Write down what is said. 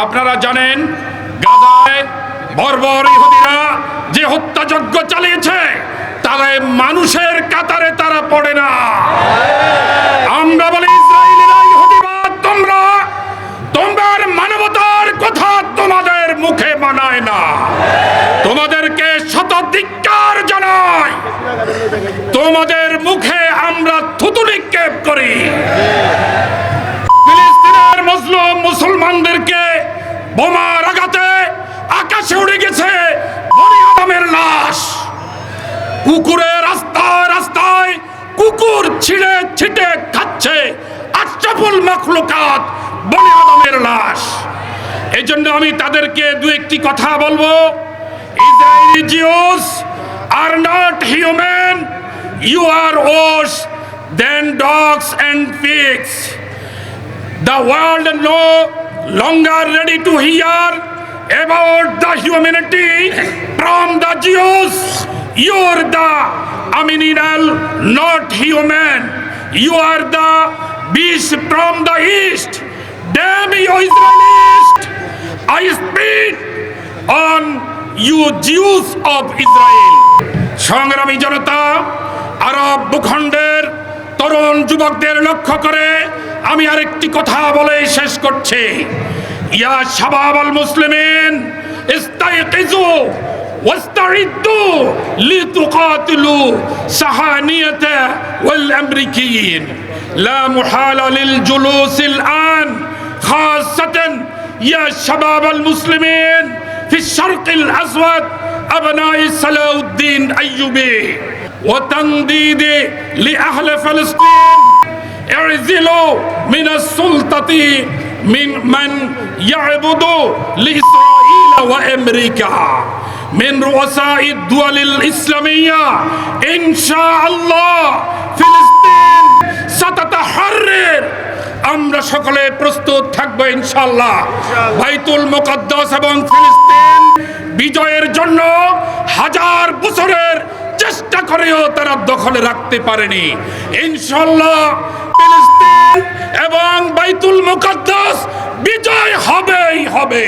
আপনারা জানেন যে হত্যাযজ্ঞ চালিয়েছে, তারা মানুষের কাতারে তারা পড়ে না। আমরা বলি তোমরা মানবতার কথা তোমাদের মুখে মানায় না। তোমাদেরকে জানাই। তোমাদের মুখে আমরা থুতু নিক্ষেপ করি। বোমার আঘাতে আকাশে উড়ে গেছে, বনি লাশ। কুকুরের রাস্তায় রাস্তায় কুকুর ছিঁড়ে ছিটে খাচ্ছে, আশরাফুল মখলুকাত বনি আদমের লাশ। এই জন্য আমি তাদেরকে দু একটি কথা বলব। Israeli Jews are not human you are worse then dogs and pigs The world no longer ready to hear about the humanity from the Jews. You're the aminal, not human. You are the beast from the east. Damn you Israelis! I speak on you Jews of Israel. সংগ্রামী জনতা আরব ভূখণ্ডের তরুণ যুবকদের লক্ষ্য করে আমি আরেকটি কথা বলে শেষ করছি ইয়া শাবাব আল মুসলিমিন ইস্তাইকিজু واستعدوا لتقاتلوا صهاينة والأمريكيين لا محال للجلوس الآن خاصة يا شباب المسلمين في الشرق الأسود أبناء صلاح الدين أيوبي وتنديد لأهل فلسطين اعزلوا من السلطة من من يعبد لإسرائيل وأمريكا من رؤساء الدول الإسلامية إن شاء الله فلسطين ستتحرر আমরা সকলে প্রস্তুত থাকবো ইনশাল্লাহ বাইতুল মুকদ্দাস এবং ফিলিস্তিন বিজয়ের জন্য হাজার বছরের চেষ্টা করেও তারা দখলে রাখতে পারেনি। ইনশাল্লাহ ফিলিস্তিন এবং বাইতুল মুকদ্দাস বিজয় হবেই হবে